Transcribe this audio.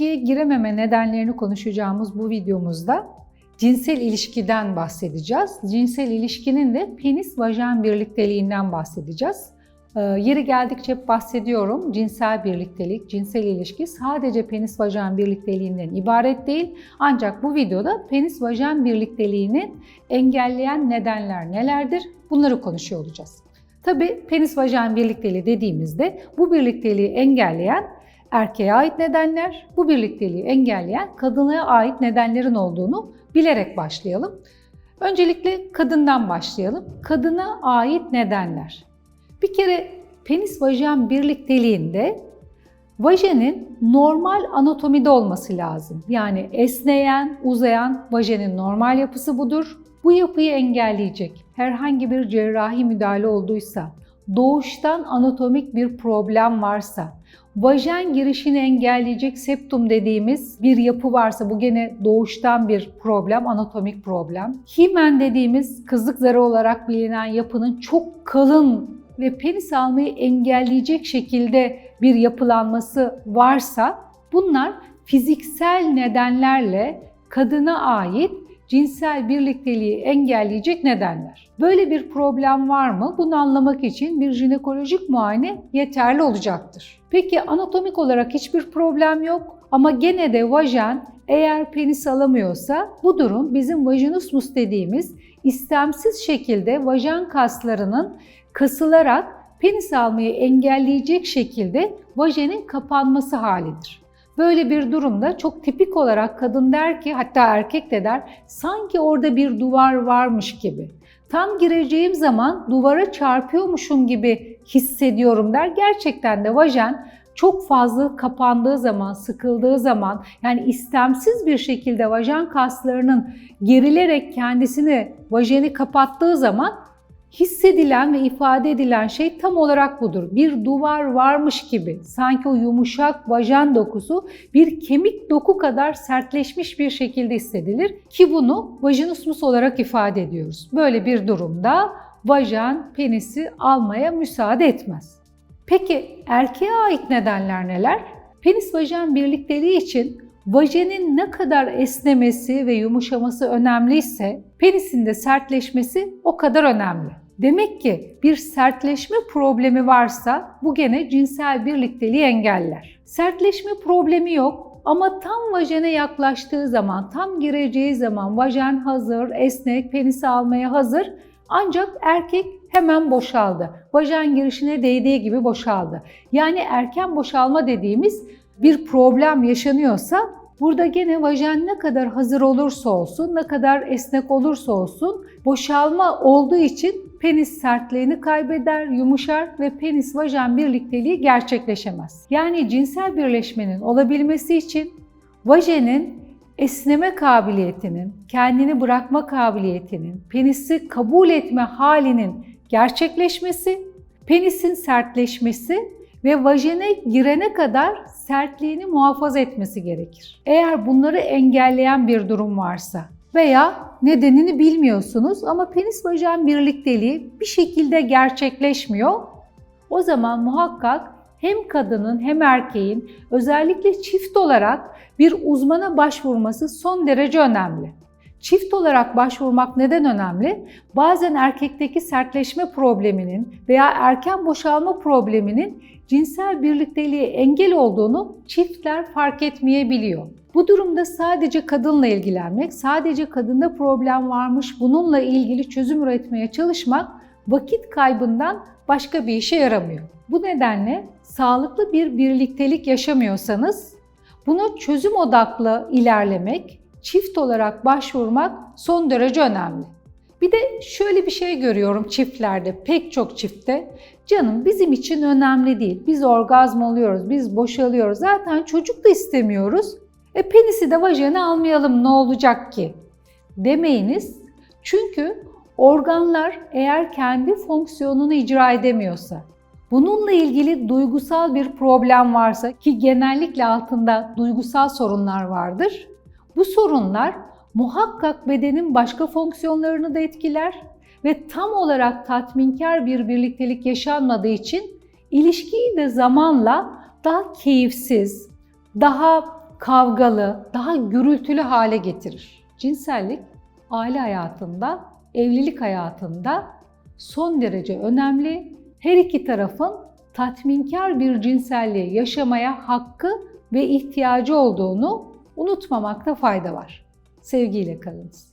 girememe nedenlerini konuşacağımız bu videomuzda cinsel ilişkiden bahsedeceğiz. Cinsel ilişkinin de penis-vajen birlikteliğinden bahsedeceğiz. Ee, yeri geldikçe bahsediyorum. Cinsel birliktelik, cinsel ilişki sadece penis-vajen birlikteliğinden ibaret değil. Ancak bu videoda penis-vajen birlikteliğini engelleyen nedenler nelerdir? Bunları konuşuyor olacağız. Tabii penis-vajen birlikteliği dediğimizde bu birlikteliği engelleyen erkeğe ait nedenler, bu birlikteliği engelleyen kadına ait nedenlerin olduğunu bilerek başlayalım. Öncelikle kadından başlayalım. Kadına ait nedenler. Bir kere penis vajen birlikteliğinde vajenin normal anatomide olması lazım. Yani esneyen, uzayan vajenin normal yapısı budur. Bu yapıyı engelleyecek herhangi bir cerrahi müdahale olduysa, doğuştan anatomik bir problem varsa, vajen girişini engelleyecek septum dediğimiz bir yapı varsa bu gene doğuştan bir problem, anatomik problem. Himen dediğimiz kızlık zarı olarak bilinen yapının çok kalın ve penis almayı engelleyecek şekilde bir yapılanması varsa bunlar fiziksel nedenlerle kadına ait cinsel birlikteliği engelleyecek nedenler. Böyle bir problem var mı? Bunu anlamak için bir jinekolojik muayene yeterli olacaktır. Peki anatomik olarak hiçbir problem yok ama gene de vajen eğer penis alamıyorsa bu durum bizim vajinismus dediğimiz istemsiz şekilde vajen kaslarının kasılarak penis almayı engelleyecek şekilde vajenin kapanması halidir. Böyle bir durumda çok tipik olarak kadın der ki hatta erkek de der sanki orada bir duvar varmış gibi. Tam gireceğim zaman duvara çarpıyormuşum gibi hissediyorum der. Gerçekten de vajen çok fazla kapandığı zaman, sıkıldığı zaman yani istemsiz bir şekilde vajen kaslarının gerilerek kendisini, vajeni kapattığı zaman hissedilen ve ifade edilen şey tam olarak budur. Bir duvar varmış gibi, sanki o yumuşak vajen dokusu bir kemik doku kadar sertleşmiş bir şekilde hissedilir ki bunu vajinismus olarak ifade ediyoruz. Böyle bir durumda vajen penisi almaya müsaade etmez. Peki erkeğe ait nedenler neler? Penis vajen birlikteliği için vajenin ne kadar esnemesi ve yumuşaması önemliyse penisin de sertleşmesi o kadar önemli. Demek ki bir sertleşme problemi varsa bu gene cinsel birlikteliği engeller. Sertleşme problemi yok ama tam vajene yaklaştığı zaman, tam gireceği zaman vajen hazır, esnek, penisi almaya hazır ancak erkek hemen boşaldı. Vajen girişine değdiği gibi boşaldı. Yani erken boşalma dediğimiz bir problem yaşanıyorsa Burada gene vajen ne kadar hazır olursa olsun, ne kadar esnek olursa olsun boşalma olduğu için penis sertliğini kaybeder, yumuşar ve penis vajen birlikteliği gerçekleşemez. Yani cinsel birleşmenin olabilmesi için vajenin esneme kabiliyetinin, kendini bırakma kabiliyetinin, penisi kabul etme halinin gerçekleşmesi, penisin sertleşmesi ve vajene girene kadar sertliğini muhafaza etmesi gerekir. Eğer bunları engelleyen bir durum varsa veya nedenini bilmiyorsunuz ama penis vajen birlikteliği bir şekilde gerçekleşmiyor. O zaman muhakkak hem kadının hem erkeğin özellikle çift olarak bir uzmana başvurması son derece önemli. Çift olarak başvurmak neden önemli? Bazen erkekteki sertleşme probleminin veya erken boşalma probleminin cinsel birlikteliğe engel olduğunu çiftler fark etmeyebiliyor. Bu durumda sadece kadınla ilgilenmek, sadece kadında problem varmış bununla ilgili çözüm üretmeye çalışmak vakit kaybından başka bir işe yaramıyor. Bu nedenle sağlıklı bir birliktelik yaşamıyorsanız buna çözüm odaklı ilerlemek, çift olarak başvurmak son derece önemli. Bir de şöyle bir şey görüyorum çiftlerde, pek çok çiftte. Canım bizim için önemli değil. Biz orgazm oluyoruz, biz boşalıyoruz. Zaten çocuk da istemiyoruz. E penisi de vajene almayalım ne olacak ki? Demeyiniz. Çünkü organlar eğer kendi fonksiyonunu icra edemiyorsa, bununla ilgili duygusal bir problem varsa ki genellikle altında duygusal sorunlar vardır. Bu sorunlar muhakkak bedenin başka fonksiyonlarını da etkiler ve tam olarak tatminkar bir birliktelik yaşanmadığı için ilişkiyi de zamanla daha keyifsiz, daha kavgalı, daha gürültülü hale getirir. Cinsellik aile hayatında, evlilik hayatında son derece önemli. Her iki tarafın tatminkar bir cinselliği yaşamaya hakkı ve ihtiyacı olduğunu unutmamakta fayda var. Sevgiyle kalınız.